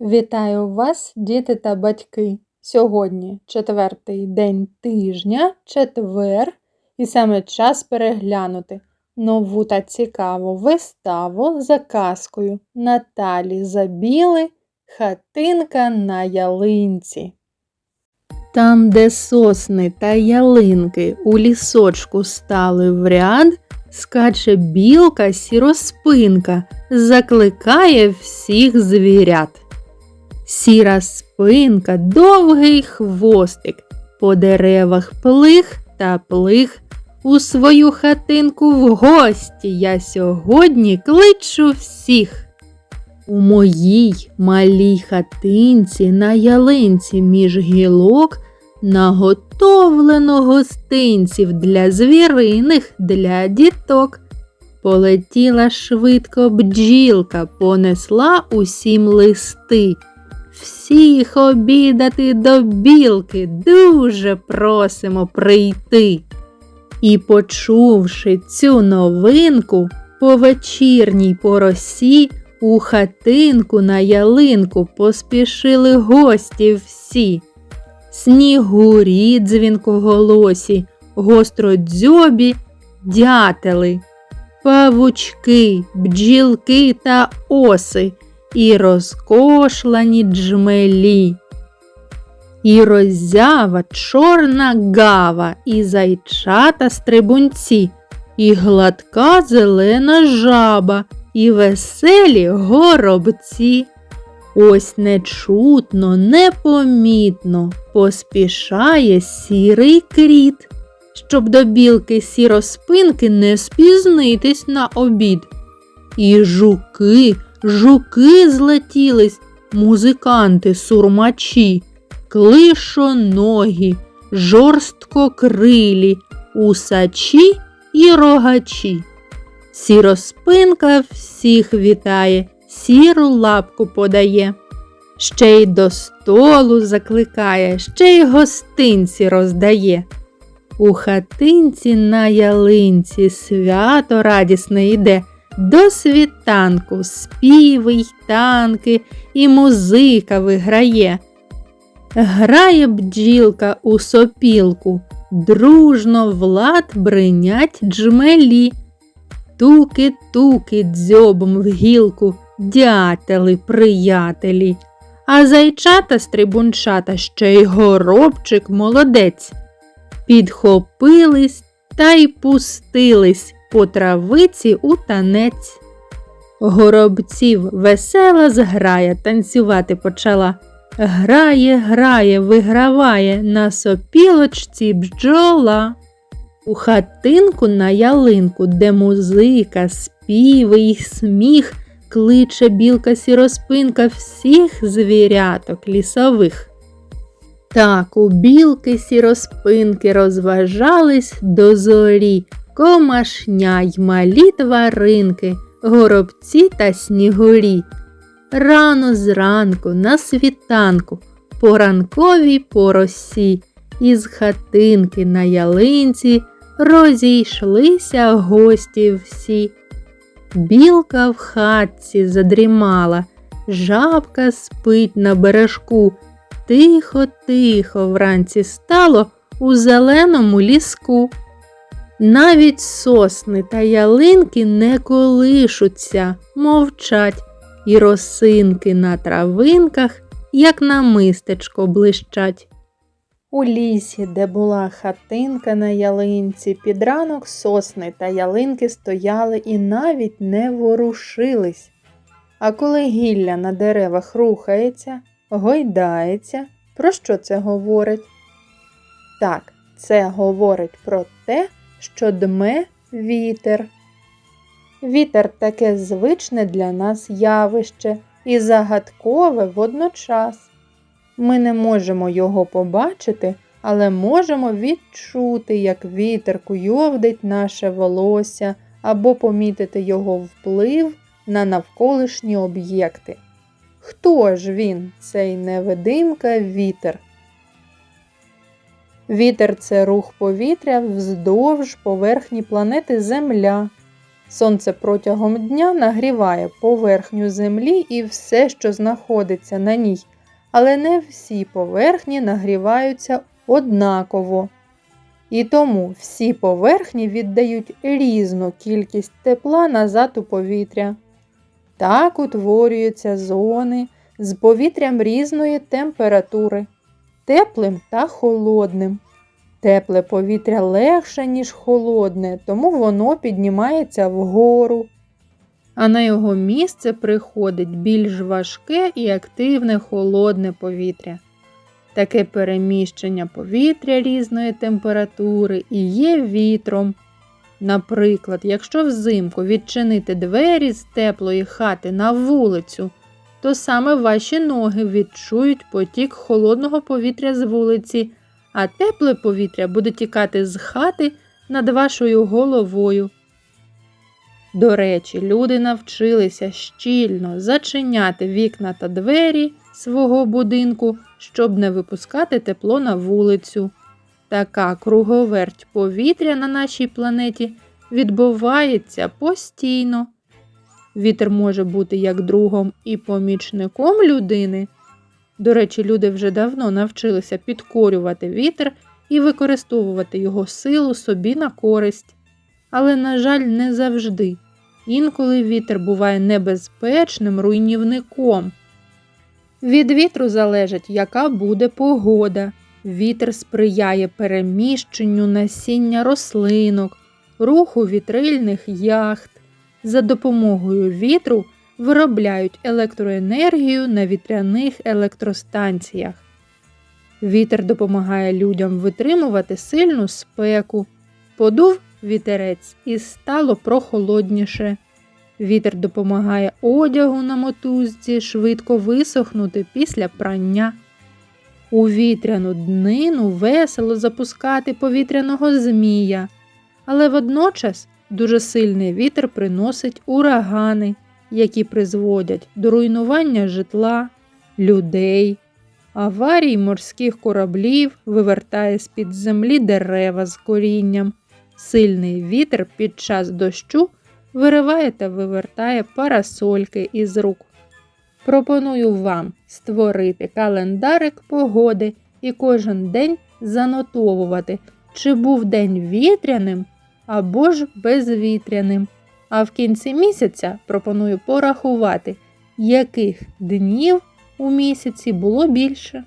Вітаю вас, діти та батьки! Сьогодні четвертий день тижня, четвер, і саме час переглянути нову та цікаву виставу за казкою Наталі Забіли Хатинка на ялинці. Там, де сосни та ялинки у лісочку стали в ряд, скаче білка сіроспинка, закликає всіх звірят. Сіра спинка, довгий хвостик, по деревах плих та плих. У свою хатинку в гості я сьогодні кличу всіх. У моїй малій хатинці на ялинці між гілок наготовлено гостинців для звіриних, для діток. Полетіла швидко бджілка, понесла усім листи. Всіх обідати до білки дуже просимо прийти. І, почувши цю новинку, по вечірній поросі у хатинку на ялинку поспішили гості всі. Снігурі дзвінкоголосі, гостродзьобі, дятели, павучки, бджілки та оси і розкошлані джмелі. І роззява чорна гава, і зайчата стрибунці, і гладка зелена жаба, і веселі горобці. Ось нечутно, непомітно поспішає сірий кріт, щоб до білки сіроспинки не спізнитись на обід. І жуки, жуки злетілись, музиканти сурмачі, клишоногі, жорсткокрилі, усачі і рогачі. Сіроспинка всіх вітає, сіру лапку подає, ще й до столу закликає, ще й гостинці роздає. У хатинці на ялинці свято радісне йде, до світанку співи й танки, і музика виграє. Грає бджілка у сопілку, дружно влад бринять джмелі. Туки-туки дзьобом в гілку, дятели, приятелі, а зайчата стрибунчата ще й горобчик молодець. Підхопились та й пустились по травиці у танець. Горобців весела зграя танцювати почала. Грає, грає, виграває на сопілочці бджола. У хатинку на ялинку, де музика, співи й сміх, кличе білка сіроспинка всіх звіряток лісових. Так у білки сіроспинки розважались до зорі, комашня й малі тваринки, горобці та снігурі. Рано зранку, на світанку, по ранковій поросі, із хатинки на ялинці розійшлися гості всі. Білка в хатці задрімала, жабка спить на бережку. Тихо, тихо вранці стало у зеленому ліску. Навіть сосни та ялинки не колишуться, мовчать, і росинки на травинках, як на мистечко блищать. У лісі, де була хатинка на ялинці, під ранок сосни та ялинки стояли і навіть не ворушились. А коли гілля на деревах рухається, гойдається, про що це говорить? Так, це говорить про те, що дме вітер. Вітер таке звичне для нас явище і загадкове водночас. Ми не можемо його побачити, але можемо відчути, як вітер куйовдить наше волосся або помітити його вплив на навколишні об'єкти. Хто ж він, цей невидимка вітер? Вітер це рух повітря вздовж поверхні планети Земля. Сонце протягом дня нагріває поверхню землі і все, що знаходиться на ній, але не всі поверхні нагріваються однаково. І тому всі поверхні віддають різну кількість тепла назад у повітря. Так утворюються зони з повітрям різної температури, теплим та холодним. Тепле повітря легше, ніж холодне, тому воно піднімається вгору. А на його місце приходить більш важке і активне холодне повітря. Таке переміщення повітря різної температури і є вітром. Наприклад, якщо взимку відчинити двері з теплої хати на вулицю, то саме ваші ноги відчують потік холодного повітря з вулиці, а тепле повітря буде тікати з хати над вашою головою. До речі, люди навчилися щільно зачиняти вікна та двері свого будинку, щоб не випускати тепло на вулицю. Така круговерть повітря на нашій планеті відбувається постійно. Вітер може бути як другом і помічником людини. До речі, люди вже давно навчилися підкорювати вітер і використовувати його силу собі на користь. Але, на жаль, не завжди. Інколи вітер буває небезпечним руйнівником. Від вітру залежить, яка буде погода. Вітер сприяє переміщенню насіння рослинок, руху вітрильних яхт. За допомогою вітру виробляють електроенергію на вітряних електростанціях. Вітер допомагає людям витримувати сильну спеку. Подув вітерець і стало прохолодніше. Вітер допомагає одягу на мотузці швидко висохнути після прання. У вітряну днину весело запускати повітряного змія, але водночас дуже сильний вітер приносить урагани, які призводять до руйнування житла, людей, аварій морських кораблів, вивертає з-під землі дерева з корінням. Сильний вітер під час дощу вириває та вивертає парасольки із рук. Пропоную вам створити календарик погоди і кожен день занотовувати, чи був день вітряним або ж безвітряним. А в кінці місяця пропоную порахувати, яких днів у місяці було більше.